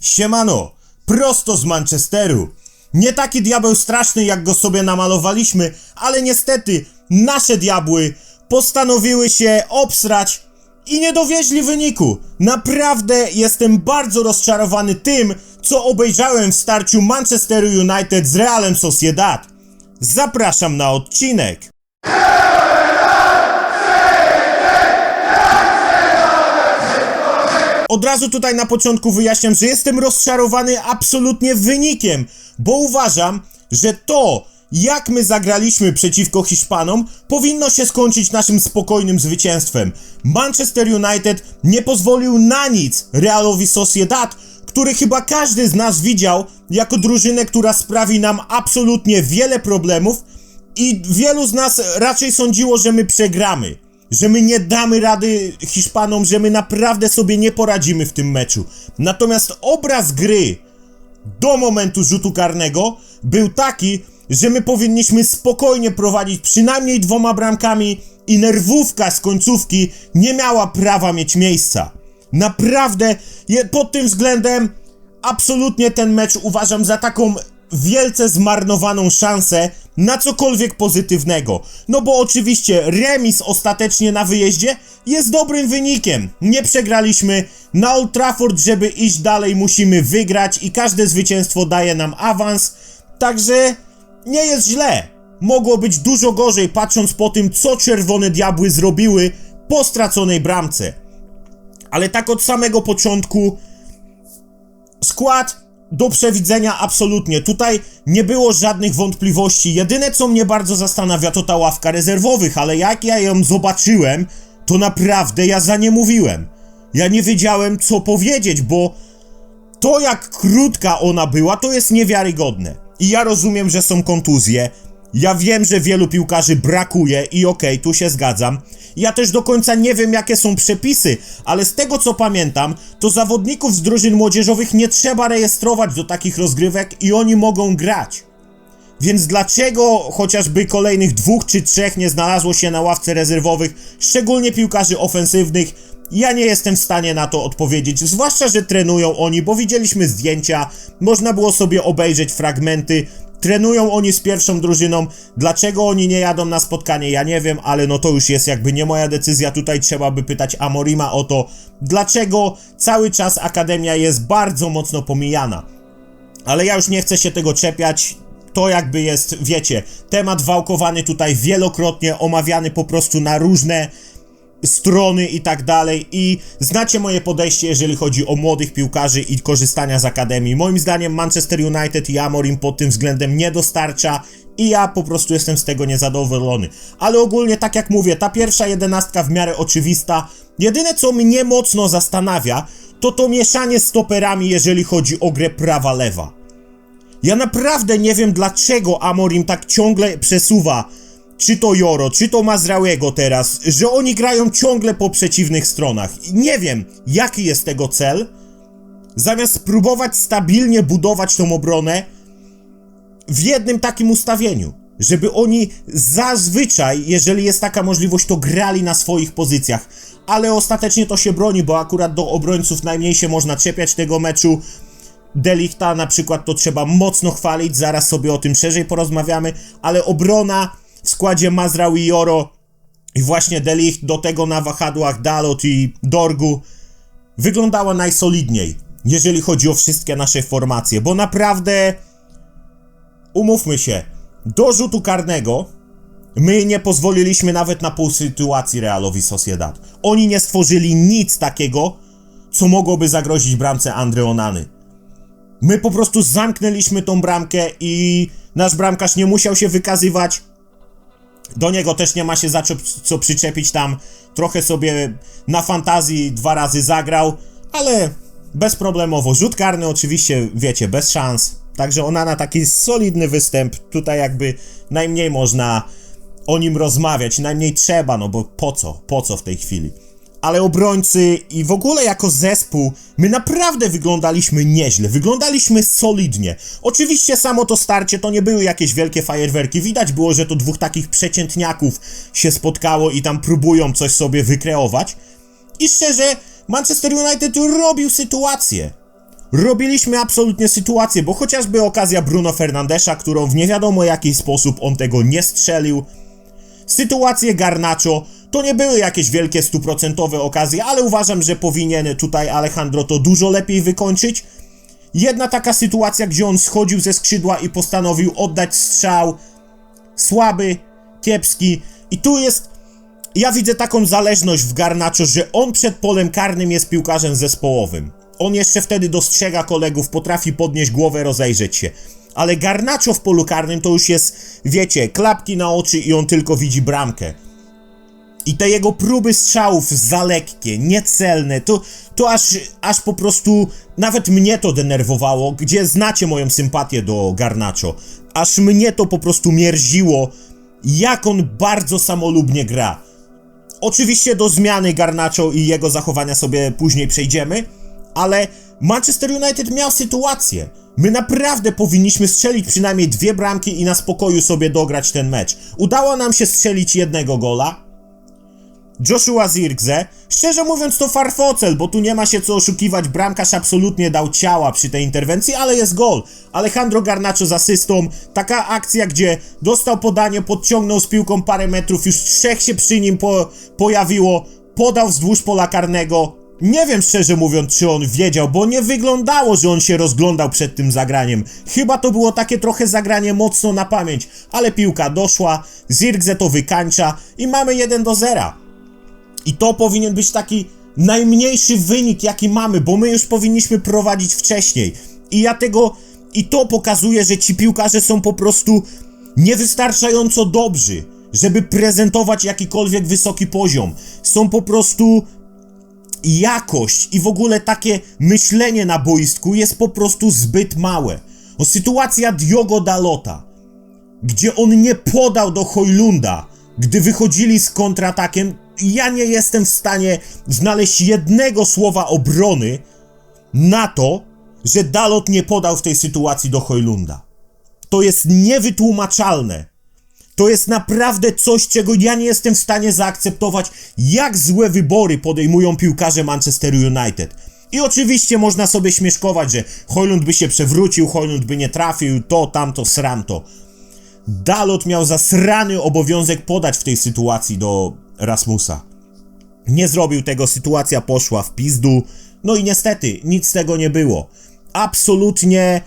Siemano, prosto z Manchesteru. Nie taki diabeł straszny, jak go sobie namalowaliśmy, ale niestety nasze diabły postanowiły się obsrać i nie dowieźli wyniku. Naprawdę jestem bardzo rozczarowany tym, co obejrzałem w starciu Manchesteru United z Realem Sociedad. Zapraszam na odcinek. Od razu tutaj na początku wyjaśniam, że jestem rozczarowany absolutnie wynikiem, bo uważam, że to, jak my zagraliśmy przeciwko Hiszpanom, powinno się skończyć naszym spokojnym zwycięstwem. Manchester United nie pozwolił na nic Realowi Sociedad, który chyba każdy z nas widział jako drużynę, która sprawi nam absolutnie wiele problemów i wielu z nas raczej sądziło, że my przegramy że my nie damy rady Hiszpanom, że my naprawdę sobie nie poradzimy w tym meczu. Natomiast obraz gry do momentu rzutu karnego był taki, że my powinniśmy spokojnie prowadzić przynajmniej dwoma bramkami i nerwówka z końcówki nie miała prawa mieć miejsca. Naprawdę pod tym względem absolutnie ten mecz uważam za taką wielce zmarnowaną szansę na cokolwiek pozytywnego. No bo oczywiście remis ostatecznie na wyjeździe jest dobrym wynikiem. Nie przegraliśmy. Na Old Trafford, żeby iść dalej, musimy wygrać i każde zwycięstwo daje nam awans. Także nie jest źle. Mogło być dużo gorzej, patrząc po tym, co czerwone diabły zrobiły po straconej bramce. Ale tak od samego początku skład do przewidzenia absolutnie. Tutaj nie było żadnych wątpliwości. Jedyne co mnie bardzo zastanawia to ta ławka rezerwowych, ale jak ja ją zobaczyłem, to naprawdę ja za nie mówiłem. Ja nie wiedziałem co powiedzieć, bo to jak krótka ona była, to jest niewiarygodne. I ja rozumiem, że są kontuzje. Ja wiem, że wielu piłkarzy brakuje i okej, okay, tu się zgadzam. Ja też do końca nie wiem, jakie są przepisy, ale z tego co pamiętam, to zawodników z drużyn młodzieżowych nie trzeba rejestrować do takich rozgrywek i oni mogą grać. Więc dlaczego chociażby kolejnych dwóch czy trzech nie znalazło się na ławce rezerwowych, szczególnie piłkarzy ofensywnych, ja nie jestem w stanie na to odpowiedzieć, zwłaszcza, że trenują oni, bo widzieliśmy zdjęcia, można było sobie obejrzeć fragmenty, trenują oni z pierwszą drużyną. Dlaczego oni nie jadą na spotkanie, ja nie wiem, ale no to już jest jakby nie moja decyzja. Tutaj trzeba by pytać Amorima o to, dlaczego cały czas Akademia jest bardzo mocno pomijana. Ale ja już nie chcę się tego czepiać. To jakby jest, wiecie, temat wałkowany tutaj wielokrotnie, omawiany po prostu na różne strony i tak dalej i znacie moje podejście, jeżeli chodzi o młodych piłkarzy i korzystania z akademii. Moim zdaniem Manchester United i Amorim pod tym względem nie dostarcza i ja po prostu jestem z tego niezadowolony. Ale ogólnie, tak jak mówię, ta pierwsza jedenastka w miarę oczywista. Jedyne co mnie mocno zastanawia, to to mieszanie stoperami, jeżeli chodzi o grę prawa-lewa. Ja naprawdę nie wiem dlaczego Amorim tak ciągle przesuwa czy to Joro, czy to Mazrałego teraz, że oni grają ciągle po przeciwnych stronach. Nie wiem, jaki jest tego cel. Zamiast spróbować stabilnie budować tą obronę w jednym takim ustawieniu. Żeby oni zazwyczaj, jeżeli jest taka możliwość, to grali na swoich pozycjach. Ale ostatecznie to się broni, bo akurat do obrońców najmniej się można czepiać tego meczu. Delichta na przykład to trzeba mocno chwalić, zaraz sobie o tym szerzej porozmawiamy, ale obrona w składzie Mazrał i Joro i właśnie Delicht do tego na wahadłach Dalot i Dorgu wyglądała najsolidniej, jeżeli chodzi o wszystkie nasze formacje, bo naprawdę umówmy się, do rzutu karnego my nie pozwoliliśmy nawet na pół sytuacji Realowi Sociedad. Oni nie stworzyli nic takiego, co mogłoby zagrozić bramce Andreonany. My po prostu zamknęliśmy tą bramkę i nasz bramkarz nie musiał się wykazywać, do niego też nie ma się za co, przyczepić tam. Trochę sobie na fantazji dwa razy zagrał, ale bezproblemowo. Rzut karny oczywiście, wiecie, bez szans. Także ona na taki solidny występ, tutaj jakby najmniej można o nim rozmawiać, najmniej trzeba, no bo po co, po co w tej chwili ale obrońcy i w ogóle jako zespół my naprawdę wyglądaliśmy nieźle, wyglądaliśmy solidnie. Oczywiście samo to starcie to nie były jakieś wielkie fajerwerki, widać było, że to dwóch takich przeciętniaków się spotkało i tam próbują coś sobie wykreować. I szczerze, Manchester United robił sytuację. robiliśmy absolutnie sytuację, bo chociażby okazja Bruno Fernandesza, którą w nie wiadomo jaki sposób on tego nie strzelił, sytuacje Garnacho, to nie były jakieś wielkie stuprocentowe okazje, ale uważam, że powinien tutaj Alejandro to dużo lepiej wykończyć. Jedna taka sytuacja, gdzie on schodził ze skrzydła i postanowił oddać strzał słaby, kiepski i tu jest ja widzę taką zależność w Garnacho, że on przed polem karnym jest piłkarzem zespołowym. On jeszcze wtedy dostrzega kolegów, potrafi podnieść głowę, rozejrzeć się. Ale Garnacho w polu karnym to już jest, wiecie, klapki na oczy i on tylko widzi bramkę. I te jego próby strzałów za lekkie, niecelne, to, to aż, aż po prostu nawet mnie to denerwowało, gdzie znacie moją sympatię do Garnacho. Aż mnie to po prostu mierziło, jak on bardzo samolubnie gra. Oczywiście do zmiany Garnacho i jego zachowania sobie później przejdziemy, ale Manchester United miał sytuację. My naprawdę powinniśmy strzelić przynajmniej dwie bramki i na spokoju sobie dograć ten mecz. Udało nam się strzelić jednego gola, Joshua Zirkze. Szczerze mówiąc to farfocel, bo tu nie ma się co oszukiwać, bramkarz absolutnie dał ciała przy tej interwencji, ale jest gol. Alejandro Garnacho z asystą, taka akcja, gdzie dostał podanie, podciągnął z piłką parę metrów, już trzech się przy nim po, pojawiło, podał wzdłuż pola karnego. Nie wiem szczerze mówiąc, czy on wiedział, bo nie wyglądało, że on się rozglądał przed tym zagraniem. Chyba to było takie trochę zagranie mocno na pamięć, ale piłka doszła, Zirkze to wykańcza i mamy 1 do 0. I to powinien być taki najmniejszy wynik, jaki mamy, bo my już powinniśmy prowadzić wcześniej. I ja tego. I to pokazuje, że ci piłkarze są po prostu niewystarczająco dobrzy, żeby prezentować jakikolwiek wysoki poziom. Są po prostu. Jakość i w ogóle takie myślenie na boisku jest po prostu zbyt małe. O sytuacja Diogo Dalota, gdzie on nie podał do Hojlunda, gdy wychodzili z kontratakiem, ja nie jestem w stanie znaleźć jednego słowa obrony na to, że Dalot nie podał w tej sytuacji do Hojlunda. To jest niewytłumaczalne. To jest naprawdę coś, czego ja nie jestem w stanie zaakceptować, jak złe wybory podejmują piłkarze Manchester United. I oczywiście można sobie śmieszkować, że Hojlund by się przewrócił, Hojlund by nie trafił, to, tamto, sramto. Dalot miał zasrany obowiązek podać w tej sytuacji do Rasmusa. Nie zrobił tego, sytuacja poszła w pizdu. No i niestety, nic z tego nie było. Absolutnie,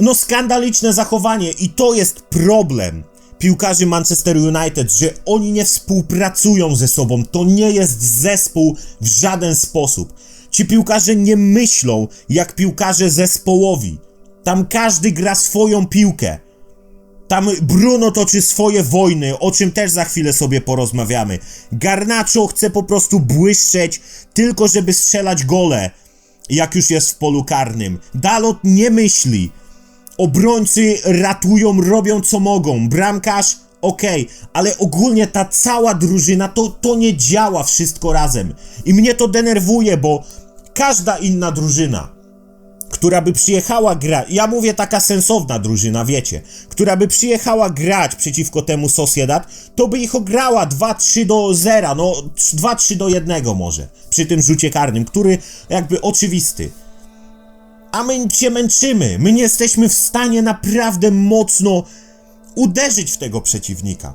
no skandaliczne zachowanie i to jest problem piłkarzy Manchester United, że oni nie współpracują ze sobą. To nie jest zespół w żaden sposób. Ci piłkarze nie myślą jak piłkarze zespołowi. Tam każdy gra swoją piłkę. Tam Bruno toczy swoje wojny, o czym też za chwilę sobie porozmawiamy. Garnacho chce po prostu błyszczeć, tylko żeby strzelać gole, jak już jest w polu karnym. Dalot nie myśli. Obrońcy ratują, robią co mogą. Bramkarz, okej, okay, ale ogólnie ta cała drużyna to, to nie działa wszystko razem. I mnie to denerwuje, bo każda inna drużyna która by przyjechała grać, ja mówię taka sensowna drużyna, wiecie, która by przyjechała grać przeciwko temu Sociedad, to by ich ograła 2-3 do 0, no 2-3 do 1 może, przy tym rzucie karnym, który jakby oczywisty. A my się męczymy, my nie jesteśmy w stanie naprawdę mocno uderzyć w tego przeciwnika.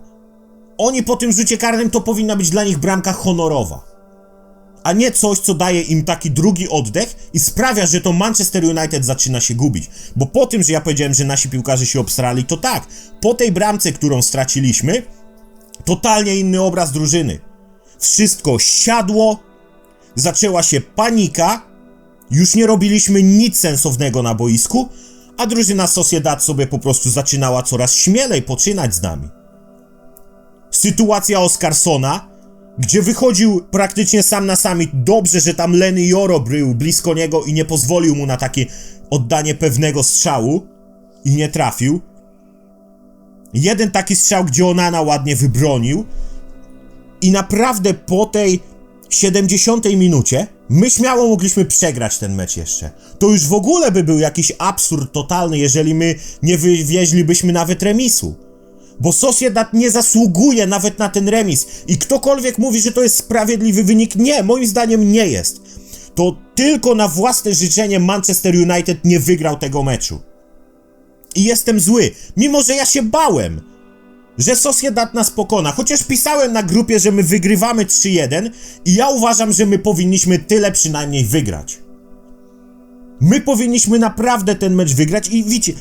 Oni po tym rzucie karnym to powinna być dla nich bramka honorowa a nie coś, co daje im taki drugi oddech i sprawia, że to Manchester United zaczyna się gubić. Bo po tym, że ja powiedziałem, że nasi piłkarze się obstrali, to tak, po tej bramce, którą straciliśmy, totalnie inny obraz drużyny. Wszystko siadło, zaczęła się panika, już nie robiliśmy nic sensownego na boisku, a drużyna Sociedad sobie po prostu zaczynała coraz śmielej poczynać z nami. Sytuacja Oscarsona gdzie wychodził praktycznie sam na sam i dobrze, że tam Lenny Joro był blisko niego i nie pozwolił mu na takie oddanie pewnego strzału i nie trafił. Jeden taki strzał, gdzie Onana ładnie wybronił i naprawdę po tej 70 minucie my śmiało mogliśmy przegrać ten mecz jeszcze. To już w ogóle by był jakiś absurd totalny, jeżeli my nie wywieźlibyśmy nawet remisu bo Sociedad nie zasługuje nawet na ten remis. I ktokolwiek mówi, że to jest sprawiedliwy wynik, nie, moim zdaniem nie jest. to tylko na własne życzenie Manchester United nie wygrał tego meczu. I jestem zły, mimo że ja się bałem, że Sociedad nas pokona. Chociaż pisałem na grupie, że my wygrywamy 3-1 i ja uważam, że my powinniśmy tyle przynajmniej wygrać. My powinniśmy naprawdę ten mecz wygrać i widzicie,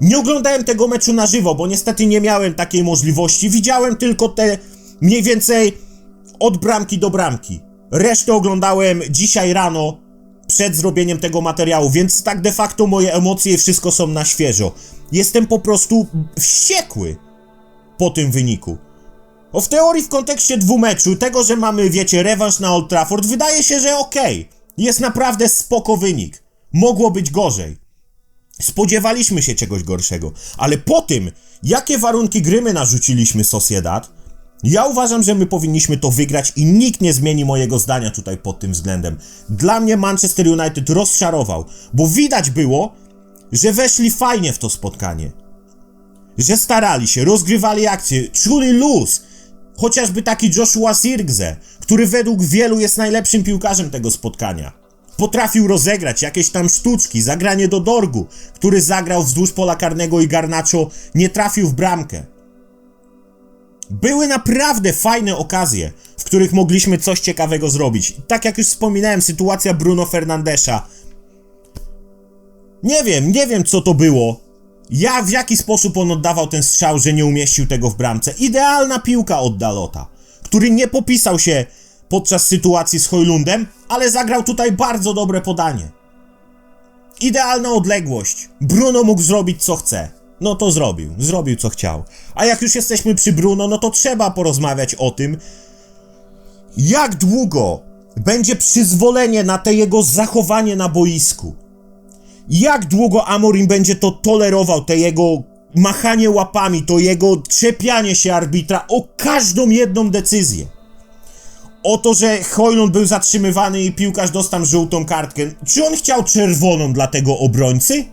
nie oglądałem tego meczu na żywo, bo niestety nie miałem takiej możliwości. Widziałem tylko te mniej więcej od bramki do bramki. Resztę oglądałem dzisiaj rano przed zrobieniem tego materiału, więc tak de facto moje emocje i wszystko są na świeżo. Jestem po prostu wściekły po tym wyniku. O w teorii w kontekście dwumeczu, tego, że mamy, wiecie, rewanż na Old Trafford, wydaje się, że okej. Okay. Jest naprawdę spoko wynik. Mogło być gorzej. Spodziewaliśmy się czegoś gorszego, ale po tym, jakie warunki gry my narzuciliśmy Sociedad, ja uważam, że my powinniśmy to wygrać i nikt nie zmieni mojego zdania tutaj pod tym względem. Dla mnie Manchester United rozczarował, bo widać było, że weszli fajnie w to spotkanie. Że starali się, rozgrywali akcje, czuli luz. Chociażby taki Joshua Sirgze, który według wielu jest najlepszym piłkarzem tego spotkania. Potrafił rozegrać jakieś tam sztuczki, zagranie do Dorgu, który zagrał wzdłuż pola karnego i Garnacho nie trafił w bramkę. Były naprawdę fajne okazje, w których mogliśmy coś ciekawego zrobić. Tak jak już wspominałem, sytuacja Bruno Fernandesza. Nie wiem, nie wiem co to było. Ja w jaki sposób on oddawał ten strzał, że nie umieścił tego w bramce. Idealna piłka od Dalota, który nie popisał się podczas sytuacji z Hojlundem, ale zagrał tutaj bardzo dobre podanie. Idealna odległość. Bruno mógł zrobić co chce. No to zrobił, zrobił co chciał. A jak już jesteśmy przy Bruno, no to trzeba porozmawiać o tym, jak długo będzie przyzwolenie na te jego zachowanie na boisku. Jak długo Amorim będzie to tolerował, te jego machanie łapami, to jego trzepianie się arbitra o każdą jedną decyzję. O to, że Hojlund był zatrzymywany i piłkarz dostał żółtą kartkę. Czy on chciał czerwoną dla tego obrońcy?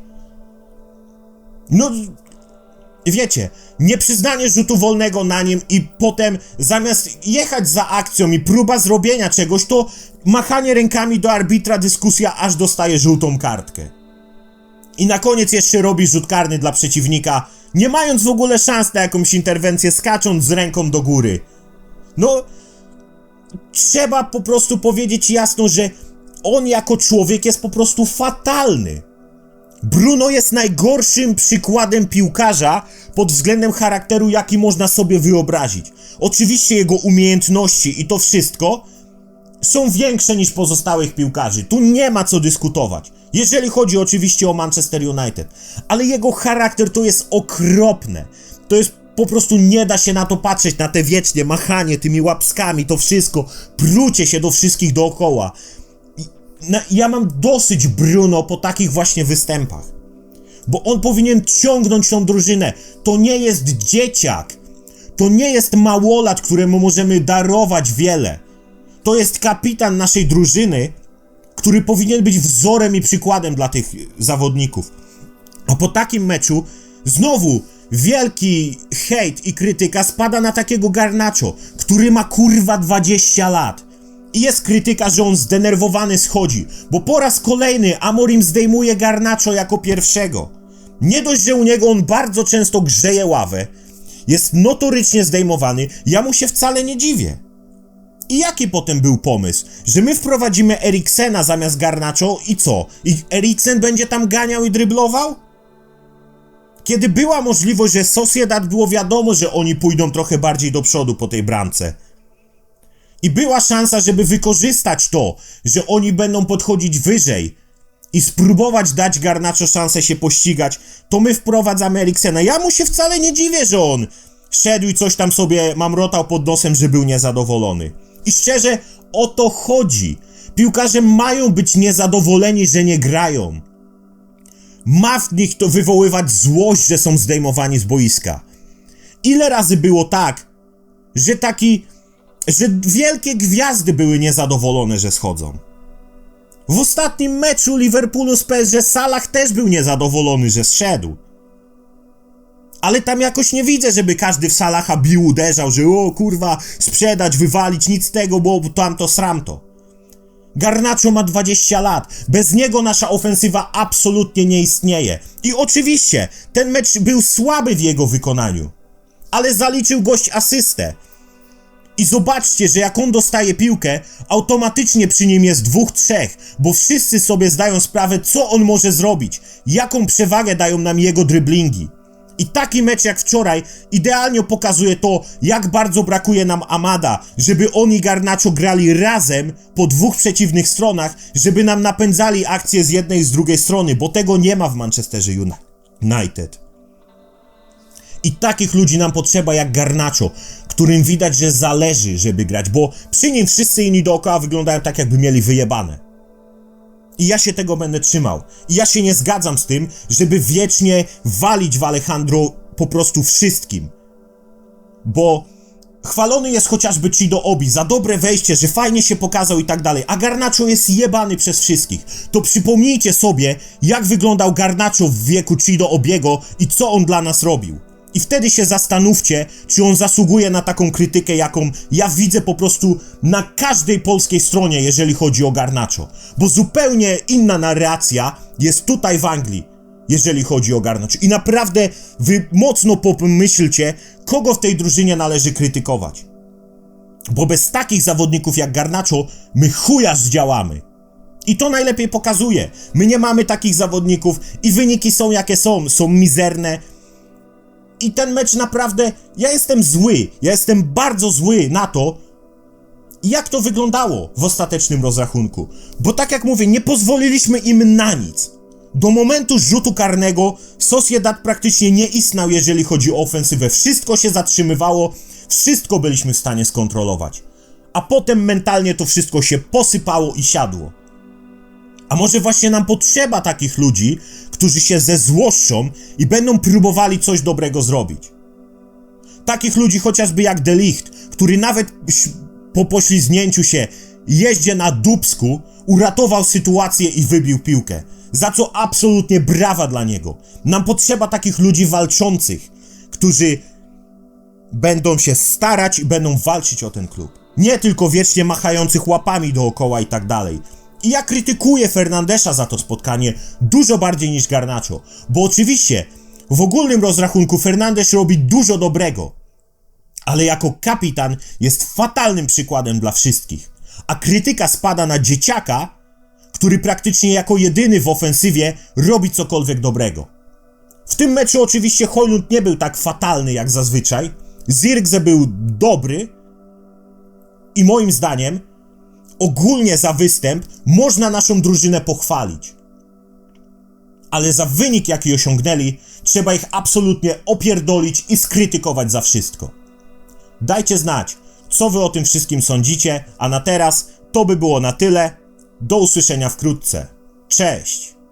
No, wiecie, nieprzyznanie rzutu wolnego na nim i potem zamiast jechać za akcją i próba zrobienia czegoś, to machanie rękami do arbitra, dyskusja, aż dostaje żółtą kartkę. I na koniec jeszcze robi rzut karny dla przeciwnika, nie mając w ogóle szans na jakąś interwencję, skacząc z ręką do góry. No, trzeba po prostu powiedzieć jasno, że on jako człowiek jest po prostu fatalny. Bruno jest najgorszym przykładem piłkarza pod względem charakteru, jaki można sobie wyobrazić. Oczywiście jego umiejętności i to wszystko są większe niż pozostałych piłkarzy. Tu nie ma co dyskutować. Jeżeli chodzi oczywiście o Manchester United, ale jego charakter to jest okropne. To jest po prostu nie da się na to patrzeć, na te wiecznie machanie tymi łapskami, to wszystko, prucie się do wszystkich dookoła. Ja mam dosyć Bruno po takich właśnie występach. Bo on powinien ciągnąć tą drużynę. To nie jest dzieciak. To nie jest małolat, któremu możemy darować wiele. To jest kapitan naszej drużyny, który powinien być wzorem i przykładem dla tych zawodników. A po takim meczu znowu wielki hejt i krytyka spada na takiego Garnacho, który ma kurwa 20 lat. I jest krytyka, że on zdenerwowany schodzi, bo po raz kolejny Amorim zdejmuje Garnacho jako pierwszego. Nie dość, że u niego on bardzo często grzeje ławę, jest notorycznie zdejmowany, ja mu się wcale nie dziwię. I jaki potem był pomysł? Że my wprowadzimy Eriksena zamiast Garnacho i co? I Eriksen będzie tam ganiał i dryblował? Kiedy była możliwość, że Sociedad było wiadomo, że oni pójdą trochę bardziej do przodu po tej bramce. I była szansa, żeby wykorzystać to, że oni będą podchodzić wyżej i spróbować dać Garnacho szansę się pościgać, to my wprowadzamy Eriksena. Ja mu się wcale nie dziwię, że on szedł i coś tam sobie mamrotał pod nosem, że był niezadowolony. I szczerze, o to chodzi. Piłkarze mają być niezadowoleni, że nie grają. Ma w nich to wywoływać złość, że są zdejmowani z boiska. Ile razy było tak, że taki, że wielkie gwiazdy były niezadowolone, że schodzą. W ostatnim meczu Liverpoolu z PSG Salah też był niezadowolony, że zszedł. Ale tam jakoś nie widzę, żeby każdy w Salaha bił, uderzał, że o kurwa, sprzedać, wywalić, nic z tego, bo tamto, sramto. Garnacho ma 20 lat. Bez niego nasza ofensywa absolutnie nie istnieje. I oczywiście, ten mecz był słaby w jego wykonaniu. Ale zaliczył gość asystę. I zobaczcie, że jak on dostaje piłkę, automatycznie przy nim jest dwóch, trzech, bo wszyscy sobie zdają sprawę, co on może zrobić, jaką przewagę dają nam jego dryblingi. I taki mecz jak wczoraj idealnie pokazuje to, jak bardzo brakuje nam Amada, żeby on i Garnacho grali razem po dwóch przeciwnych stronach, żeby nam napędzali akcje z jednej i z drugiej strony, bo tego nie ma w Manchesterze United. I takich ludzi nam potrzeba jak Garnacho, którym widać, że zależy, żeby grać, bo przy nim wszyscy inni dookoła wyglądają tak, jakby mieli wyjebane. I ja się tego będę trzymał. I ja się nie zgadzam z tym, żeby wiecznie walić w Alejandro po prostu wszystkim. Bo chwalony jest chociażby Chido Obi za dobre wejście, że fajnie się pokazał i tak dalej, a Garnacho jest jebany przez wszystkich. To przypomnijcie sobie, jak wyglądał Garnacho w wieku Chido Obiego i co on dla nas robił. I wtedy się zastanówcie, czy on zasługuje na taką krytykę, jaką ja widzę po prostu na każdej polskiej stronie, jeżeli chodzi o Garnacho. Bo zupełnie inna narracja jest tutaj w Anglii, jeżeli chodzi o Garnacho. I naprawdę wy mocno pomyślcie, kogo w tej drużynie należy krytykować. Bo bez takich zawodników jak Garnacho, my chuja zdziałamy. I to najlepiej pokazuje. My nie mamy takich zawodników i wyniki są jakie są, są mizerne. I ten mecz naprawdę, ja jestem zły, ja jestem bardzo zły na to, jak to wyglądało w ostatecznym rozrachunku. Bo tak jak mówię, nie pozwoliliśmy im na nic. Do momentu rzutu karnego Sociedad praktycznie nie istniał, jeżeli chodzi o ofensywę. Wszystko się zatrzymywało, wszystko byliśmy w stanie skontrolować. A potem mentalnie to wszystko się posypało i siadło. A może właśnie nam potrzeba takich ludzi, którzy się zezłoszczą i będą próbowali coś dobrego zrobić. Takich ludzi chociażby jak Delicht, który nawet po poślizgnięciu się jeździe na dubsku uratował sytuację i wybił piłkę. Za co absolutnie brawa dla niego. Nam potrzeba takich ludzi walczących, którzy będą się starać i będą walczyć o ten klub. Nie tylko wiecznie machających łapami dookoła i tak dalej. I ja krytykuję Fernandesza za to spotkanie dużo bardziej niż Garnacho, bo oczywiście w ogólnym rozrachunku Fernandes robi dużo dobrego, ale jako kapitan jest fatalnym przykładem dla wszystkich. A krytyka spada na dzieciaka, który praktycznie jako jedyny w ofensywie robi cokolwiek dobrego. W tym meczu oczywiście Hojlund nie był tak fatalny jak zazwyczaj. Zirkze był dobry i moim zdaniem ogólnie za występ można naszą drużynę pochwalić. Ale za wynik, jaki osiągnęli, trzeba ich absolutnie opierdolić i skrytykować za wszystko. Dajcie znać, co wy o tym wszystkim sądzicie, a na teraz to by było na tyle. Do usłyszenia wkrótce. Cześć!